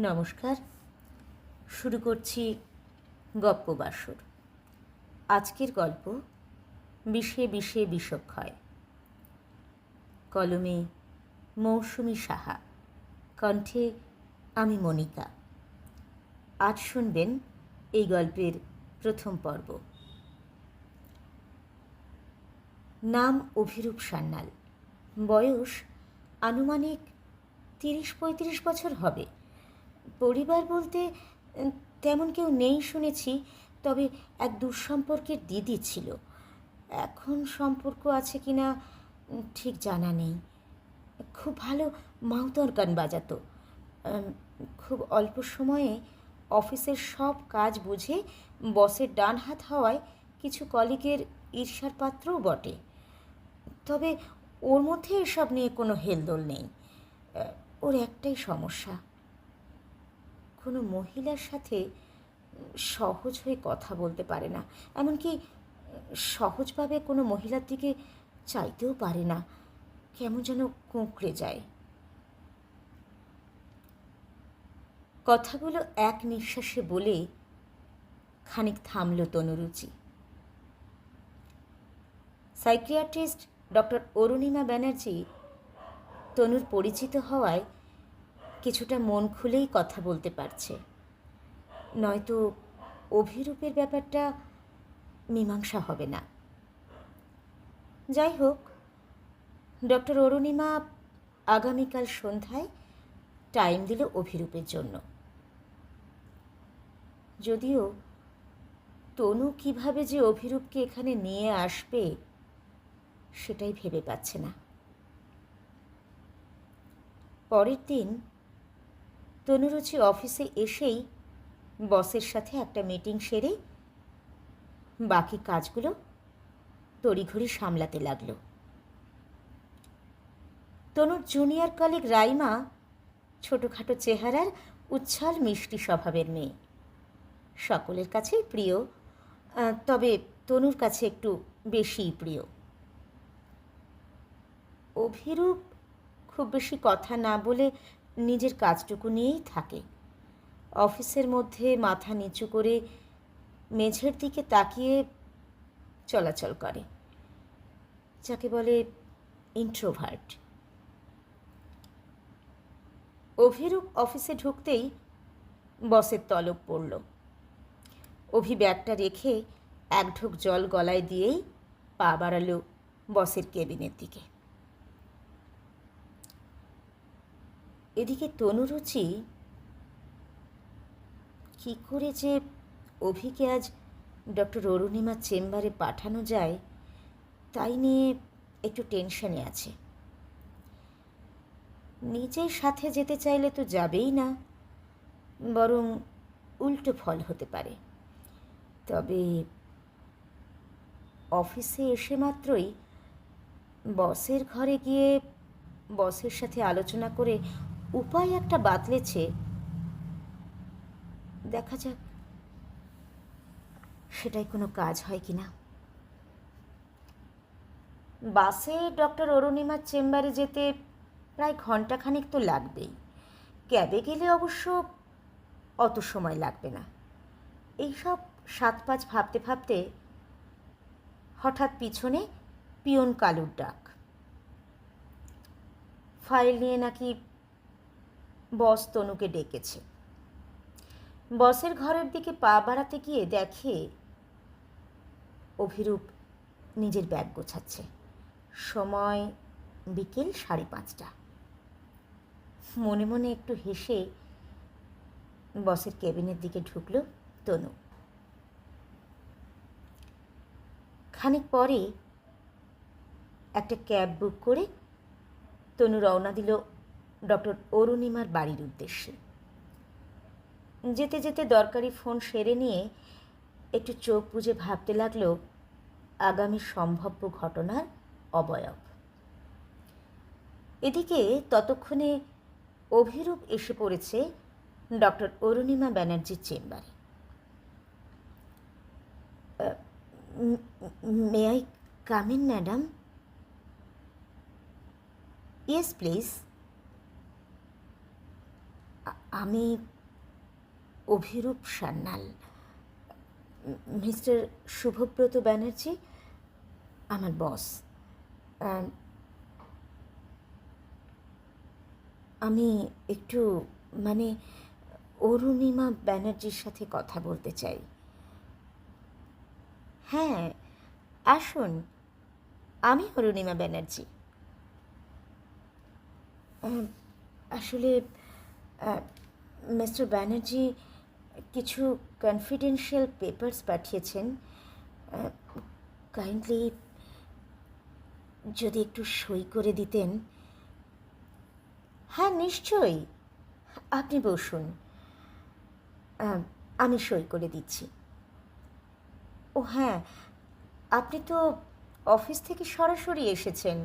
নমস্কার। শুরু করছি গপ্প বাসর। আজকের গল্প বিষে বিষে বিষক্ষয় কলমে মৌসুমি সাহা, কণ্ঠে আমি মনিকা আজ শুনবেন এই গল্পের প্রথম পর্ব। নাম অভিরূপ সান্যাল। বয়স আনুমানিক তিরিশ পঁয়ত্রিশ বছর হবে। পরিবার বলতে তেমন কেউ নেই শুনেছি, তবে এক দুঃসম্পর্কের দিদি ছিল। এখন সম্পর্ক আছে কি না ঠিক জানা নেই। খুব ভালো মাউতর গান বাজাতো। খুব অল্প সময়ে অফিসের সব কাজ বুঝে বসের ডান হাত হওয়ায় কিছু কলিগের ঈর্ষার পাত্রও বটে। তবে ওর মধ্যে এসব নিয়ে কোনো হেলদোল নেই। ওর একটাই সমস্যা। কোনো মহিলার সাথে সহজ হয়ে কথা বলতে পারে না। এমনকি সহজভাবে কোনো মহিলার দিকে চাইতেও পারে না। কেমন যেন কুঁকড়ে যায়। কথাগুলো এক নিঃশ্বাসে বলে খানিক থামল তনুরুচি। সাইকিয়াট্রিস্ট ডক্টর অরুণিমা ব্যানার্জি তনুর পরিচিত হওয়ায় কিছুটা মন খুলেই কথা বলতে পারছে। নয়তো অভিরূপের ব্যাপারটা মীমাংসা হবে না। যাই হোক, ডক্টর অরুণিমা আগামীকাল সন্ধ্যায় টাইম দিল অভিরূপের জন্য। যদিও তনু কীভাবে যে অভিরূপকে এখানে নিয়ে আসবে, সেটাই ভেবে পাচ্ছে না। পরের দিন তনুরুচি অফিসে এসেই বসের সাথে একটা মিটিং সেরে বাকি কাজগুলো তড়িঘড়ি সামলাতে লাগল। তনুর জুনিয়র কলিগ রাইমা ছোটোখাটো চেহারার উচ্ছ্বাল মিষ্টি স্বভাবের মেয়ে। সকলের কাছেই প্রিয় তবে তনুর কাছে একটু বেশিই প্রিয়। অভিরূপ খুব বেশি কথা না বলে নিজের কাজটুকু নিয়েই থাকে। অফিসের মধ্যে মাথা নিচু করে মেঝের দিকে তাকিয়ে চলাচল করে। যাকে বলে ইন্ট্রোভার্ট অভিরূপ অফিসে ঢুকতেই বসের তলব পড়ল। অভি ব্যাগটা রেখে এক ঢোক জল গলায় দিয়েই পা বাড়ালো বসের কেবিনের দিকে। এদিকে তনুরুচি কী করে যে অভিকে আজ ডক্টর অরুণিমার চেম্বারে পাঠানো যায়, তাই নিয়ে একটু টেনশনে আছে। নিজের সাথে যেতে চাইলে তো যাবেই না, বরং উল্টো ফল হতে পারে। তবে অফিসে এসে মাত্রই বসের ঘরে গিয়ে বসের সাথে আলোচনা করে উপায় একটা বাতলেছে দেখা যাক, সেটাই কোনো কাজ হয় কি না বাসে ডক্টর অরুণিমার চেম্বারে যেতে প্রায় ঘন্টাখানেক তো লাগবেই। ক্যাবে গেলে অবশ্য অত সময় লাগবে না। এইসব সাত পাঁচ ভাবতে ভাবতে হঠাৎ পিছনে পিয়ন কালুর ডাক। ফাইল নিয়ে নাকি বস তনুকে ডেকেছে। বসের ঘরের দিকে পা বাড়াতে গিয়ে দেখে অভিরূপ নিজের ব্যাগ গোছাচ্ছে। সময় বিকেল সাড়ে পাঁচটা। মনে মনে একটু হেসে বসের কেবিনের দিকে ঢুকলো তনু। খানিক পরে একটা ক্যাব বুক করে তনু রওনা দিল ডক্টর অরুণিমার বাড়ির উদ্দেশ্যে। যেতে যেতে দরকারি ফোন সেরে নিয়ে একটু চোখ বুজে ভাবতে লাগল, আগামী সম্ভাব্য ঘটনার অবয়ব। এদিকে ততক্ষণে অভিরূপ এসে পড়েছে ডক্টর অরুণিমা ব্যানার্জির চেম্বারে। May I come in, madam? Yes, please. আমি অভিরূপ সান্যাল। মিস্টার শুভব্রত ব্যানার্জি, আমার বস। আমি একটু মানে অরুণিমা ব্যানার্জির সাথে কথা বলতে চাই। হ্যাঁ আসুন। আমি অরুণিমা ব্যানার্জি। আসলে মিস্টার ব্যানার্জি কিছু কনফিডেন্সিয়াল পেপারস পাঠিয়েছেন। কাইন্ডলি যদি একটু সই করে দিতেন। হ্যাঁ নিশ্চয়ই। আপনি বসুন। আমি সই করে দিচ্ছি। ও হ্যাঁ আপনি তো অফিস থেকে সরাসরি এসেছেন।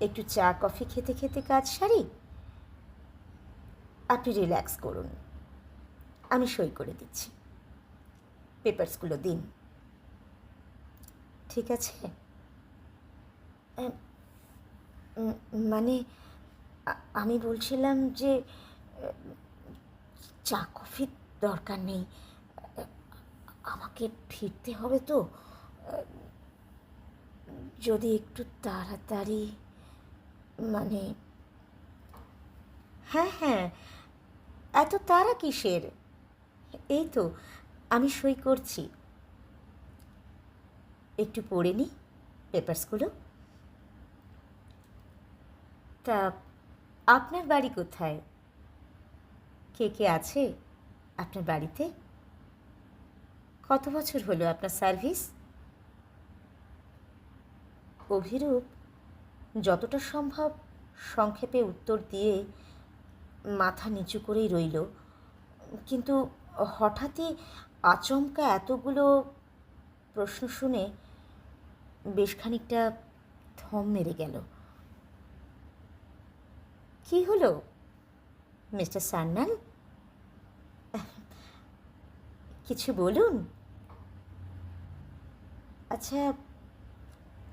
একটু চা, কফি খেতে খেতে কাজ সারি? আপনি রিল্যাক্স করুন। আমি সই করে দিচ্ছি। পেপারসগুলো দিন। ঠিক আছে? মানে আমি বলছিলাম যে, চা, কফির দরকার নেই। আমাকে ফিরতে হবে তো। যদি একটু তাড়াতাড়ি মানে হ্যাঁ হ্যাঁ। এত তারা কিসের? এই তো, আমি সই করছি। একটু পড়ে নি পেপারসগুলো। তা, আপনার বাড়ি কোথায়? কে কে আছে আপনার বাড়িতে? কত বছর হলো আপনার সার্ভিস? অভিরূপ, যতটা সম্ভব সংক্ষেপে উত্তর দিয়ে মাথা নিচু করেই রইল। কিন্তু হঠাৎই আচমকা এতগুলো প্রশ্ন শুনে বেশ খানিকটা থম মেরে গেল। কি হলো, মিস্টার সান্নাল কিছু বলুন। আচ্ছা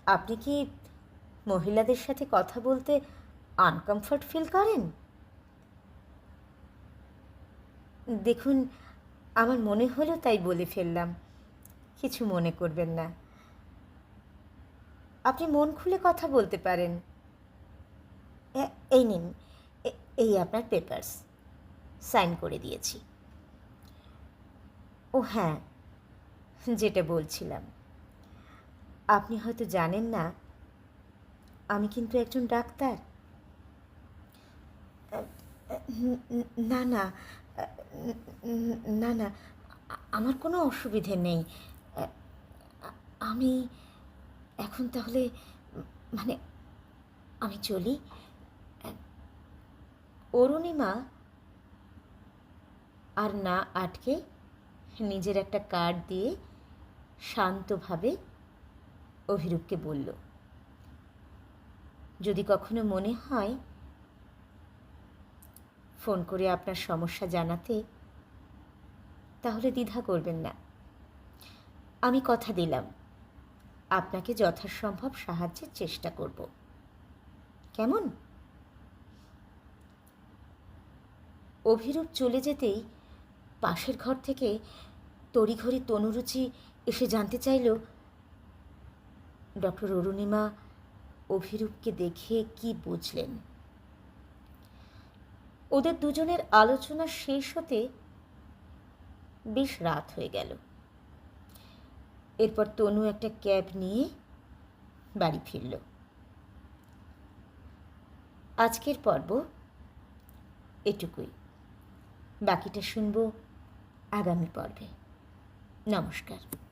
আপনি কি মহিলাদের সাথে কথা বলতে আনকমফর্ট ফিল করেন? দেখুন, আমার মনে হলো তাই বলে ফেললাম। কিছু মনে করবেন না। আপনি মন খুলে কথা বলতে পারেন। এই নিন। এই আপনার পেপারস সাইন করে দিয়েছি। ও হ্যাঁ যেটা বলছিলাম। আপনি হয়তো জানেন না, আমি কিন্তু একজন ডাক্তার। না, ন- না না, আমার কোনো অসুবিধে নেই। আমি এখন তাহলে মানে আমি চলি। অরুণিমা আর না আটকে নিজের একটা কার্ড দিয়ে শান্তভাবে অভিরূপকে বলল, যদি কখনো মনে হয় ফোন করে আপনার সমস্যা জানাতে তাহলে দ্বিধা করবেন না। আমি কথা দিলাম। আপনাকে যথাসম্ভব সাহায্যের চেষ্টা করব। কেমন? অভিরূপ চলে যেতেই পাশের ঘর থেকে তড়িঘড়ি তনুরুচি এসে জানতে চাইল, ডক্টর অরুণিমা অভিরূপকে দেখে কি বুঝলেন? ওদের দুজনের আলোচনা শেষ হতে বেশ রাত হয়ে গেল। এরপর তনু একটা ক্যাব নিয়ে বাড়ি ফিরল। আজকের পর্ব এটুকুই। বাকিটা শুনব আগামী পর্বে। নমস্কার।